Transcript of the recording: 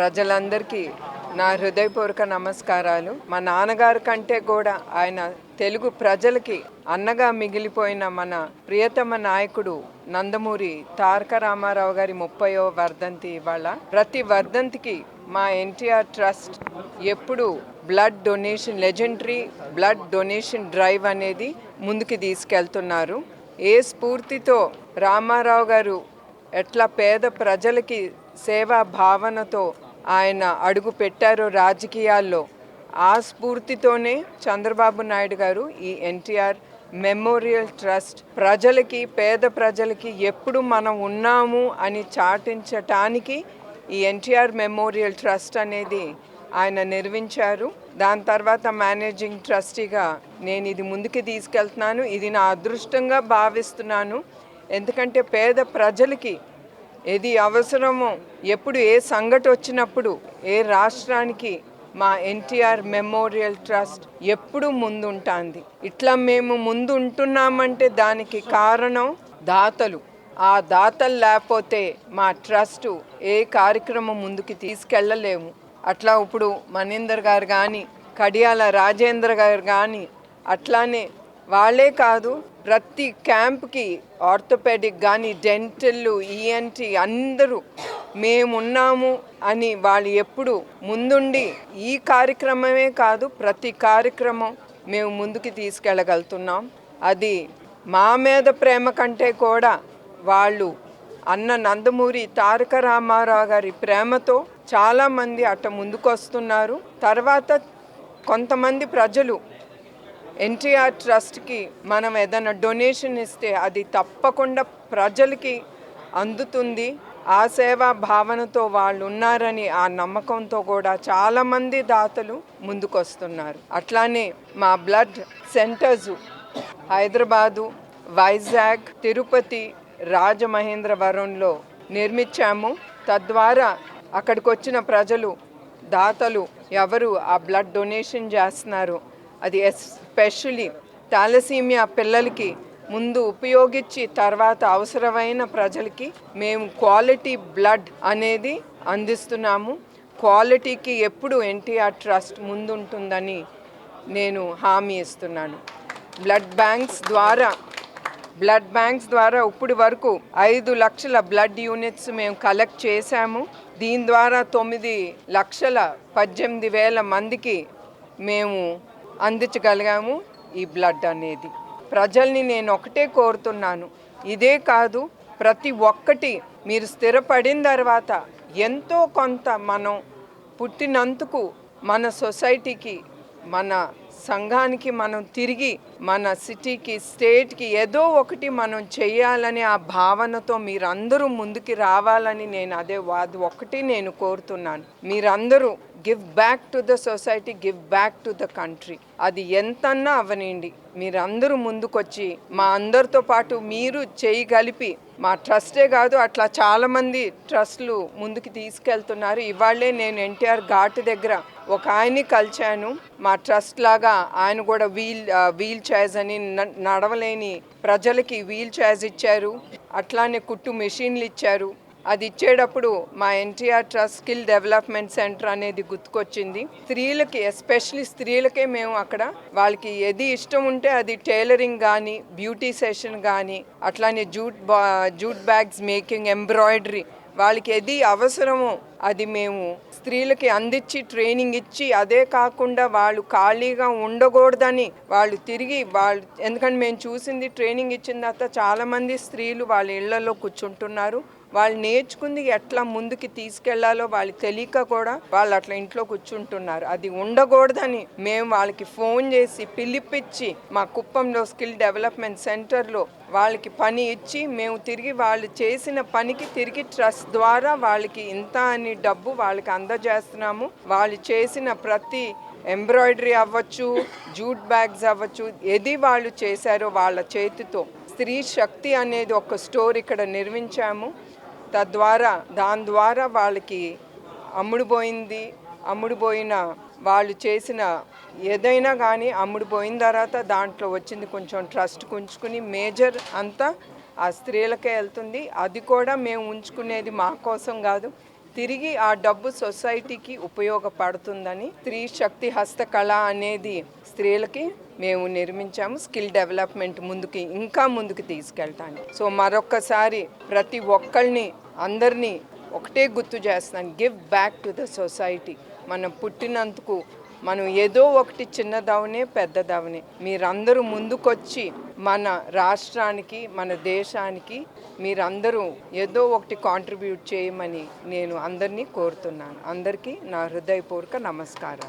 ప్రజలందరికీ నా హృదయపూర్వక నమస్కారాలు. మా నాన్నగారి కంటే కూడా ఆయన తెలుగు ప్రజలకి అన్నగా మిగిలిపోయిన మన ప్రియతమ నాయకుడు నందమూరి తారక రామారావు గారి ముప్పయో వర్ధంతి ఇవాళ. ప్రతి వర్ధంతికి మా ఎన్టీఆర్ ట్రస్ట్ ఎప్పుడు blood donation legendary blood donation drive అనేది ముందుకు తీసుకెళ్తున్నారు. ఏ స్ఫూర్తితో రామారావు గారు ఎట్లా పేద ప్రజలకి సేవా భావనతో ఆయన అడుగు పెట్టారో రాజకీయాల్లో ఆ స్ఫూర్తితోనే చంద్రబాబు నాయుడు గారు ఈ ఎన్టీఆర్ మెమోరియల్ ట్రస్ట్ ప్రజలకి పేద ప్రజలకి ఎప్పుడు మనం ఉన్నాము అని చాటించటానికి ఈ ఎన్టీఆర్ మెమోరియల్ ట్రస్ట్ అనేది ఆయన నిర్మించారు. దాని తర్వాత మేనేజింగ్ ట్రస్టీగా నేను ఇది ముందుకు తీసుకెళ్తున్నాను. ఇది నా అదృష్టంగా భావిస్తున్నాను. ఎందుకంటే పేద ప్రజలకి ఏది అవసరమో ఎప్పుడు ఏ సంఘట వచ్చినప్పుడు ఏ రాష్ట్రానికి మా ఎన్టీఆర్ మెమోరియల్ ట్రస్ట్ ఎప్పుడు ముందుంటాంది. ఇట్లా మేము ముందు ఉంటున్నామంటే దానికి కారణం దాతలు. ఆ దాతలు లేకపోతే మా ట్రస్ట్ ఏ కార్యక్రమం ముందుకు తీసుకెళ్ళలేము. అట్లా ఇప్పుడు మణీందర్ గారు కానీ కడియాల రాజేంద్ర గారు కానీ అట్లానే వాళ్ళే కాదు ప్రతి క్యాంప్కి ఆర్థోపెడిక్ కానీ డెంటల్ ఈఎన్టీ అందరూ మేమున్నాము అని వాళ్ళు ఎప్పుడు ముందుండి ఈ కార్యక్రమమే కాదు ప్రతి కార్యక్రమం మేము ముందుకు తీసుకెళ్ళగలుగుతున్నాం. అది మా మీద ప్రేమ కంటే కూడా వాళ్ళు అన్న నందమూరి తారక రామారావు గారి ప్రేమతో చాలామంది అట్ట ముందుకొస్తున్నారు. తర్వాత కొంతమంది ప్రజలు ఎన్టీఆర్ ట్రస్ట్కి మనం ఏదైనా డొనేషన్ ఇస్తే అది తప్పకుండా ప్రజలకి అందుతుంది. ఆ సేవా భావనతో వాళ్ళు ఉన్నారని ఆ నమ్మకంతో కూడా చాలామంది దాతలు ముందుకొస్తున్నారు. అట్లానే మా బ్లడ్ సెంటర్స్ హైదరాబాదు వైజాగ్ తిరుపతి రాజమహేంద్రవరంలో నిర్మించాము. తద్వారా అక్కడికి వచ్చిన ప్రజలు దాతలు ఎవరు ఆ బ్లడ్ డొనేషన్ చేస్తున్నారు? అది ఎస్పెషలీ థాలసీమియా పిల్లలకి ముందు ఉపయోగించి తర్వాత అవసరమైన ప్రజలకి మేము క్వాలిటీ బ్లడ్ అనేది అందిస్తున్నాము. క్వాలిటీకి ఎప్పుడు ఎన్టీఆర్ ట్రస్ట్ ముందుంటుందని నేను హామీ ఇస్తున్నాను. బ్లడ్ బ్యాంక్స్ ద్వారా బ్లడ్ బ్యాంక్స్ ద్వారా ఇప్పటి వరకు ఐదు లక్షల బ్లడ్ యూనిట్స్ మేము కలెక్ట్ చేశాము. దీని ద్వారా తొమ్మిది లక్షల పద్దెనిమిది వేల మందికి మేము అందించగలిగాము ఈ బ్లడ్ అనేది. ప్రజల్ని నేను ఒకటే కోరుతున్నాను. ఇదే కాదు ప్రతి ఒక్కటి మీరు స్థిరపడిన తర్వాత ఎంతో కొంత మనం పుట్టినందుకు మన సొసైటీకి మన సంఘానికి మనం తిరిగి మన సిటీకి స్టేట్కి ఏదో ఒకటి మనం చేయాలనే ఆ భావనతో మీరందరూ ముందుకి రావాలని నేను అదే అది ఒకటి నేను కోరుతున్నాను. మీరందరూ give back to the society give back to the country. అది ఎంతన్నా అవనండి మీరందరూ ముందుకొచ్చి మా అందరితో పాటు మీరు చేయగలిపి మా ట్రస్టే కాదు అట్లా చాలామంది ట్రస్ట్లు ముందుకు తీసుకెళ్తున్నారు. ఇవాళే నేను ఎన్టీఆర్ ఘాట్ దగ్గర ఒక ఆయన్ని కలిశాను మా ట్రస్ట్ లాగా ఆయన కూడా వీల్ వీల్ చైర్స్ అని నడవలేని ప్రజలకి వీల్ చైర్స్ ఇచ్చారు. అట్లానే కుట్టు మెషిన్లు ఇచ్చారు. అది ఇచ్చేటప్పుడు మా NTR trust skill development centre అనేది గుర్తుకొచ్చింది. స్త్రీలకి ఎస్పెషలీ స్త్రీలకే మేము అక్కడ వాళ్ళకి ఏది ఇష్టం ఉంటే అది టైలరింగ్ కానీ బ్యూటీ సెషన్ కానీ అట్లానే జూట్ బా జూట్ బ్యాగ్స్ మేకింగ్ ఎంబ్రాయిడరీ వాళ్ళకి ఏది అవసరమో అది మేము స్త్రీలకి అందించి ట్రైనింగ్ ఇచ్చి అదే కాకుండా వాళ్ళు ఖాళీగా ఉండకూడదని వాళ్ళు తిరిగి వాళ్ళు ఎందుకంటే మేము చూసింది ట్రైనింగ్ ఇచ్చిన తర్వాత చాలామంది స్త్రీలు వాళ్ళ ఇళ్ళలో కూర్చుంటున్నారు. వాళ్ళు నేర్చుకుంది ఎట్లా ముందుకి తీసుకెళ్ళాలో వాళ్ళకి తెలియక కూడా వాళ్ళు అట్లా ఇంట్లో కూర్చుంటున్నారు. అది ఉండకూడదని మేము వాళ్ళకి ఫోన్ చేసి పిలిపించి మా కుప్పంలో స్కిల్ డెవలప్మెంట్ సెంటర్లో వాళ్ళకి పని ఇచ్చి మేము తిరిగి వాళ్ళు చేసిన పనికి తిరిగి ట్రస్ట్ ద్వారా వాళ్ళకి ఇంత అని డబ్బు వాళ్ళకి అందజేస్తున్నాము. వాళ్ళు చేసిన ప్రతి ఎంబ్రాయిడరీ అవ్వచ్చు జూట్ బ్యాగ్స్ అవ్వచ్చు ఏది వాళ్ళు చేశారో వాళ్ళ చేతితో స్త్రీ శక్తి అనేది ఒక స్టోర్ ఇక్కడ నిర్మించాము. తద్వారా దాని ద్వారా వాళ్ళకి అమ్ముడుపోయింది అమ్ముడుపోయిన వాళ్ళు చేసిన ఏదైనా కానీ అమ్ముడుపోయిన తర్వాత దాంట్లో వచ్చింది కొంచెం ట్రస్ట్ ఉంచుకుని మేజర్ అంతా ఆ స్త్రీలకే వెళ్తుంది. అది కూడా మేము ఉంచుకునేది మా కోసం కాదు. తిరిగి ఆ డబ్బు సొసైటీకి ఉపయోగపడుతుందని స్త్రీ శక్తి హస్తకళ అనేది స్త్రీలకి మేము నిర్మించాము స్కిల్ డెవలప్మెంట్ ముందుకి ఇంకా ముందుకు తీసుకెళ్తాను. సో మరొక్కసారి ప్రతి ఒక్కరిని అందరినీ ఒకటే గుర్తు చేస్తాను give back to the society. మనం పుట్టినందుకు మనం ఏదో ఒకటి చిన్నదవనే పెద్దదవనే మీరందరూ ముందుకొచ్చి మన రాష్ట్రానికి మన దేశానికి మీరందరూ ఏదో ఒకటి కాంట్రిబ్యూట్ చేయమని నేను అందరినీ కోరుతున్నాను. అందరికీ నా హృదయపూర్వక నమస్కారాలు.